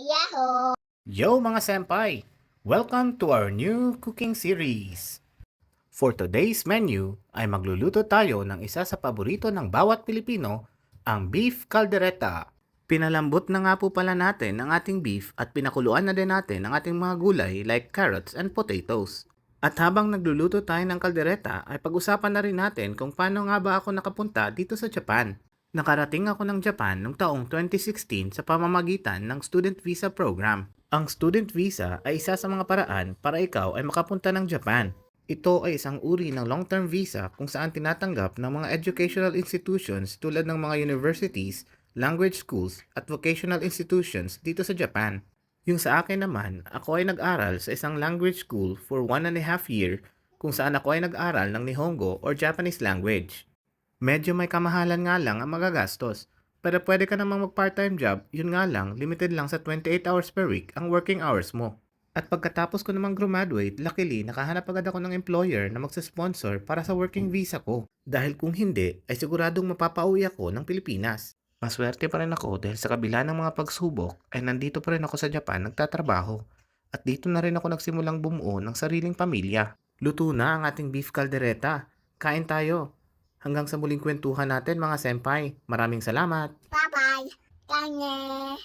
Yahoo! Yo mga senpai! Welcome to our new cooking series! For today's menu ay magluluto tayo ng isa sa paborito ng bawat Pilipino, ang beef caldereta. Pinalambot na nga po pala natin ang ating beef at pinakuluan na din natin ang ating mga gulay like carrots and potatoes. At habang nagluluto tayo ng kaldereta ay pag-usapan na rin natin kung paano nga ba ako nakapunta dito sa Japan. Nakarating ako ng Japan noong taong 2016 sa pamamagitan ng Student Visa Program. Ang Student Visa ay isa sa mga paraan para ikaw ay makapunta ng Japan. Ito ay isang uri ng long-term visa kung saan tinatanggap ng mga educational institutions tulad ng mga universities, language schools, at vocational institutions dito sa Japan. Yung sa akin naman, ako ay nag-aral sa isang language school for one and a half year kung saan ako ay nag-aral ng Nihongo or Japanese language. Medyo may kamahalan nga lang ang magagastos. Pero pwede ka namang mag part-time job, yun nga lang, limited lang sa 28 hours per week ang working hours mo. At pagkatapos ko namang graduate, luckily nakahanap agad ako ng employer na magsasponsor para sa working visa ko. Dahil kung hindi, ay siguradong mapapauwi ako ng Pilipinas. Maswerte pa rin ako dahil sa kabila ng mga pagsubok ay nandito pa rin ako sa Japan nagtatrabaho. At dito na rin ako nagsimulang bumuo ng sariling pamilya. Luto na ang ating beef caldereta. Kain tayo. Hanggang sa muling kwentuhan natin mga senpai. Maraming salamat. Bye-bye! Kanye!